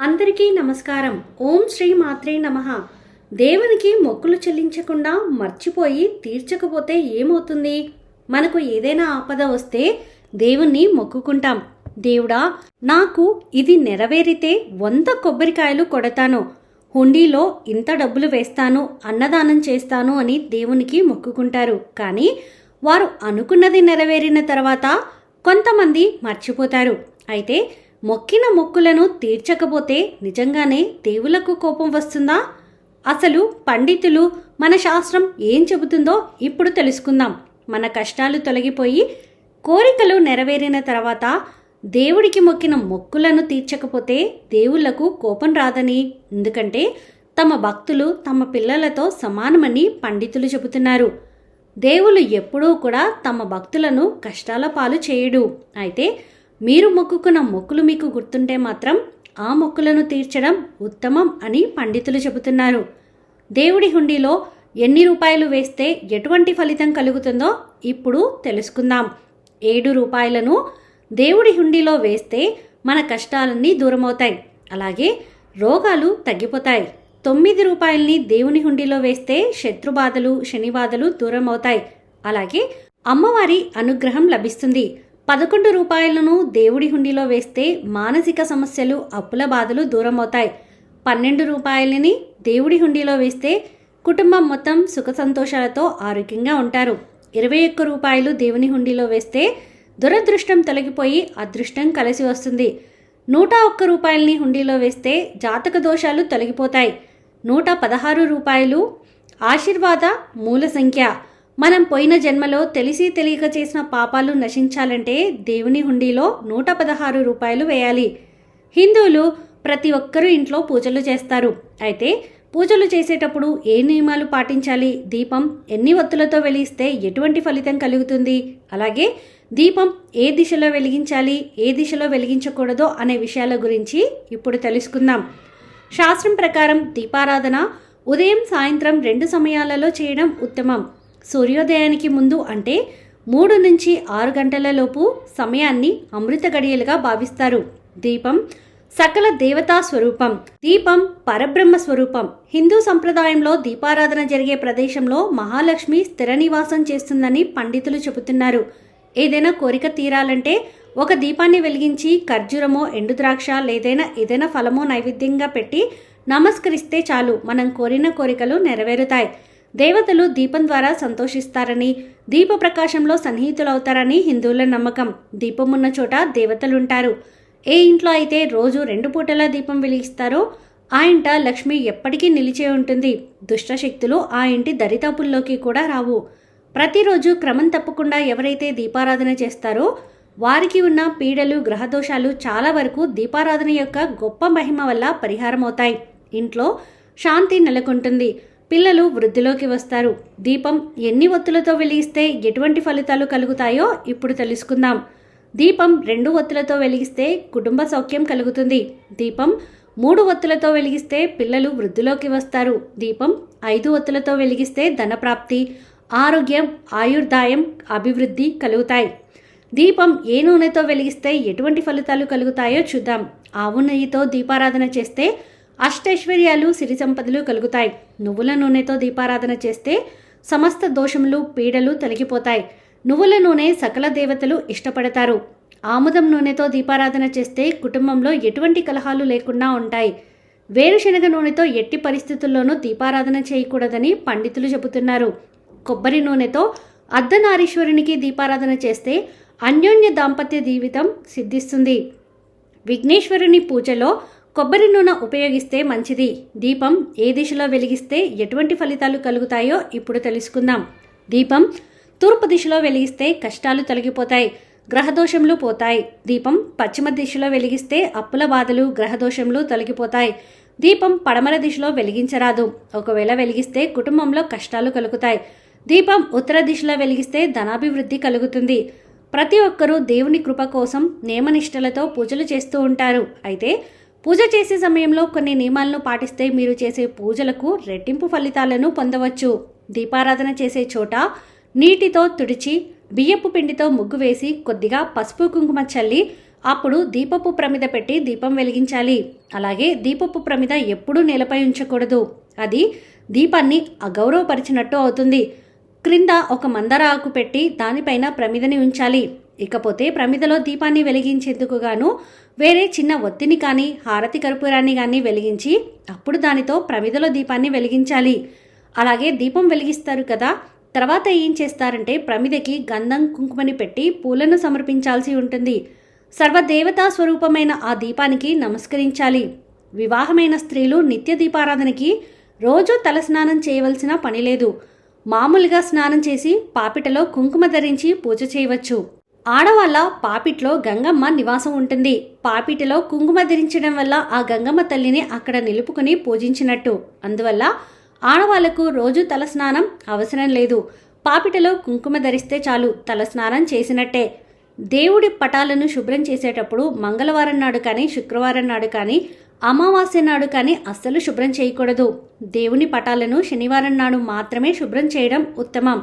అందరికీ నమస్కారం. ఓం శ్రీ మాత్రే నమ. దేవునికి మొక్కులు చెల్లించకుండా మర్చిపోయి తీర్చకపోతే ఏమవుతుంది? మనకు ఏదైనా ఆపద వస్తే దేవుణ్ణి మొక్కుకుంటాం. దేవుడా నాకు ఇది నెరవేరితే వంద కొబ్బరికాయలు కొడతాను. హుండీలో ఇంత డబ్బులు వేస్తాను అన్నదానం చేస్తాను అని దేవునికి మొక్కుకుంటారు. కానీ వారు అనుకున్నది నెరవేరిన తర్వాత కొంతమంది మర్చిపోతారు. అయితే మొక్కిన మొక్కులను తీర్చకపోతే నిజంగానే దేవులకు కోపం వస్తుందా? అసలు పండితులు మన శాస్త్రం ఏం చెబుతుందో ఇప్పుడు తెలుసుకుందాం. మన కష్టాలు తొలగిపోయి కోరికలు నెరవేరిన తర్వాత దేవుడికి మొక్కిన మొక్కులను తీర్చకపోతే దేవుళ్ళకు కోపం రాదని. ఎందుకంటే తమ భక్తులు తమ పిల్లలతో సమానమని పండితులు చెబుతున్నారు. దేవులు ఎప్పుడూ కూడా తమ భక్తులను కష్టాల పాలు చేయడు. అయితే మీరు మొక్కుకున్న మొక్కులు మీకు గుర్తుంటే మాత్రం ఆ మొక్కులను తీర్చడం ఉత్తమం అని పండితులు చెబుతున్నారు. దేవుడి హుండీలో ఎన్ని రూపాయలు వేస్తే ఎటువంటి ఫలితం కలుగుతుందో ఇప్పుడు తెలుసుకుందాం. ఏడు రూపాయలను దేవుడి హుండీలో వేస్తే మన కష్టాలన్నీ దూరమవుతాయి. అలాగే రోగాలు తగ్గిపోతాయి. తొమ్మిది రూపాయల్ని దేవుని హుండీలో వేస్తే శత్రుబాధలు శనిబాధలు దూరం అవుతాయి అలాగే అమ్మవారి అనుగ్రహం లభిస్తుంది. పదకొండు రూపాయలను దేవుడి హుండీలో వేస్తే మానసిక సమస్యలు అప్పుల బాధలు దూరం అవుతాయి పన్నెండు రూపాయలని దేవుడి హుండీలో వేస్తే కుటుంబం మొత్తం సుఖ సంతోషాలతో ఆరోగ్యంగా ఉంటారు. ఇరవై ఒక్క రూపాయలు దేవుని హుండీలో వేస్తే దురదృష్టం తొలగిపోయి అదృష్టం కలిసి వస్తుంది. నూట ఒక్క రూపాయలని హుండీలో వేస్తే జాతక దోషాలు తొలగిపోతాయి. నూట పదహారు రూపాయలు ఆశీర్వాద మూల సంఖ్య. మనం పోయిన జన్మలో తెలిసి తెలియక చేసిన పాపాలు నశించాలంటే దేవుని హుండీలో నూట పదహారు రూపాయలు వేయాలి. హిందువులు ప్రతి ఒక్కరూ ఇంట్లో పూజలు చేస్తారు. అయితే పూజలు చేసేటప్పుడు ఏ నియమాలు పాటించాలి? దీపం ఎన్ని ఒత్తులతో వెలిగిస్తే ఎటువంటి ఫలితం కలుగుతుంది? అలాగే దీపం ఏ దిశలో వెలిగించాలి? ఏ దిశలో వెలిగించకూడదో అనే విషయాల గురించి ఇప్పుడు తెలుసుకుందాం. శాస్త్రం ప్రకారం దీపారాధన ఉదయం సాయంత్రం రెండు సమయాలలో చేయడం ఉత్తమం. సూర్యోదయానికి ముందు అంటే మూడు నుంచి ఆరు గంటలలోపు సమయాన్ని అమృత గడియలుగా భావిస్తారు. దీపం సకల దేవతా స్వరూపం దీపం పరబ్రహ్మ స్వరూపం. హిందూ సంప్రదాయంలో దీపారాధన జరిగే ప్రదేశంలో మహాలక్ష్మి స్థిర నివాసం చేస్తుందని పండితులు చెబుతున్నారు. ఏదైనా కోరిక తీరాలంటే ఒక దీపాన్ని వెలిగించి ఖర్జూరమో ఎండుద్రాక్ష లేదైనా ఏదైనా ఫలమో నైవేద్యంగా పెట్టి నమస్కరిస్తే చాలు. మనం కోరిన కోరికలు నెరవేరుతాయి. దేవతలు దీపం ద్వారా సంతోషిస్తారని దీప ప్రకాశంలో సన్నిహితులవుతారని హిందువుల నమ్మకం. దీపం ఉన్న చోట దేవతలుంటారు. ఏ ఇంట్లో అయితే రోజు రెండు పూటల దీపం వెలిగిస్తారో ఆ ఇంట లక్ష్మి ఎప్పటికీ నిలిచే ఉంటుంది. దుష్టశక్తులు ఆ ఇంటి దరితాపుల్లోకి కూడా రావు. ప్రతిరోజు క్రమం తప్పకుండా ఎవరైతే దీపారాధన చేస్తారో వారికి ఉన్న పీడలు గ్రహదోషాలు చాలా వరకు దీపారాధన యొక్క గొప్ప మహిమ వల్ల పరిహారమవుతాయి. ఇంట్లో శాంతి నెలకొంటుంది. పిల్లలు వృద్ధిలోకి వస్తారు. దీపం ఎన్ని ఒత్తులతో వెలిగిస్తే ఎటువంటి ఫలితాలు కలుగుతాయో ఇప్పుడు తెలుసుకుందాం. దీపం రెండు ఒత్తులతో వెలిగిస్తే కుటుంబ సౌఖ్యం కలుగుతుంది. దీపం మూడు ఒత్తులతో వెలిగిస్తే పిల్లలు వృద్ధిలోకి వస్తారు. దీపం ఐదు ఒత్తులతో వెలిగిస్తే ధనప్రాప్తి ఆరోగ్యం ఆయుర్దాయం అభివృద్ధి కలుగుతాయి. దీపం ఏ నూనెతో వెలిగిస్తే ఎటువంటి ఫలితాలు కలుగుతాయో చూద్దాం. ఆవు నెయ్యితో దీపారాధన చేస్తే అష్టైశ్వర్యాలు సిరి సంపదలు కలుగుతాయి. నువ్వుల నూనెతో దీపారాధన చేస్తే సమస్త దోషములు పీడలు తొలగిపోతాయి. నువ్వుల నూనె సకల దేవతలు ఇష్టపడతారు. ఆముదం నూనెతో దీపారాధన చేస్తే కుటుంబంలో ఎటువంటి కలహాలు లేకుండా ఉంటాయి. వేరుశనగ నూనెతో ఎట్టి పరిస్థితుల్లోనూ దీపారాధన చేయకూడదని పండితులు చెబుతున్నారు. కొబ్బరి నూనెతో అర్ధనారీశ్వరునికి దీపారాధన చేస్తే అన్యోన్య దాంపత్య జీవితం సిద్ధిస్తుంది. విఘ్నేశ్వరుని పూజలో కొబ్బరి నూనె ఉపయోగిస్తే మంచిది. దీపం ఏ దిశలో వెలిగిస్తే ఎటువంటి ఫలితాలు కలుగుతాయో ఇప్పుడు తెలుసుకుందాం. దీపం తూర్పు దిశలో వెలిగిస్తే కష్టాలు తొలగిపోతాయి గ్రహదోషములు పోతాయి. దీపం పశ్చిమ దిశలో వెలిగిస్తే అప్పుల బాధలు గ్రహదోషములు తొలగిపోతాయి. దీపం పడమర దిశలో వెలిగించరాదు. ఒకవేళ వెలిగిస్తే కుటుంబంలో కష్టాలు కలుగుతాయి. దీపం ఉత్తర దిశలో వెలిగిస్తే ధనాభివృద్ధి కలుగుతుంది. ప్రతి ఒక్కరూ దేవుని కృప కోసం నియమనిష్టలతో పూజలు చేస్తూ ఉంటారు. అయితే పూజ చేసే సమయంలో కొన్ని నియమాలను పాటిస్తే మీరు చేసే పూజలకు రెట్టింపు ఫలితాలను పొందవచ్చు. దీపారాధన చేసే చోట నీటితో తుడిచి బియ్యపు పిండితో ముగ్గు వేసి కొద్దిగా పసుపు కుంకుమ చల్లి అప్పుడు దీపపు ప్రమిద పెట్టి దీపం వెలిగించాలి. అలాగే దీపపు ప్రమిద ఎప్పుడూ నేలపై ఉంచకూడదు. అది దీపాన్ని అగౌరవపరిచినట్టు అవుతుంది. క్రింద ఒక మందర ఆకు పెట్టి దానిపైన ప్రమిదని ఉంచాలి. ఇకపోతే ప్రమిదలో దీపాన్ని వెలిగించేందుకు గాను వేరే చిన్న ఒత్తిని కానీ హారతి కర్పూరాన్ని కానీ వెలిగించి అప్పుడు దానితో ప్రమిదలో దీపాన్ని వెలిగించాలి. అలాగే దీపం వెలిగిస్తారు కదా తర్వాత ఏం చేస్తారంటే ప్రమిదకి గంధం కుంకుమని పెట్టి పూలను సమర్పించాల్సి ఉంటుంది. సర్వదేవతా స్వరూపమైన ఆ దీపానికి నమస్కరించాలి. వివాహమైన స్త్రీలు నిత్య దీపారాధనకి రోజు తలస్నానం చేయవలసిన పని లేదు. మామూలుగా స్నానం చేసి పాపిటలో కుంకుమ ధరించి పూజ చేయవచ్చు. ఆడవాళ్ళ పాపిట్లో గంగమ్మ నివాసం ఉంటుంది. పాపిటలో కుంకుమ ధరించడం వల్ల ఆ గంగమ్మ తల్లిని అక్కడ నిలుపుకుని పూజించినట్టు. అందువల్ల ఆడవాళ్ళకు రోజు తలస్నానం అవసరం లేదు. పాపిటలో కుంకుమ ధరిస్తే చాలు తలస్నానం చేసినట్టే. దేవుడి పటాలను శుభ్రం చేసేటప్పుడు మంగళవారం నాడు కానీ శుక్రవారం నాడు కానీ అమావాస్య నాడు కానీ అస్సలు శుభ్రం చేయకూడదు. దేవుని పటాలను శనివారం నాడు మాత్రమే శుభ్రం చేయడం ఉత్తమం.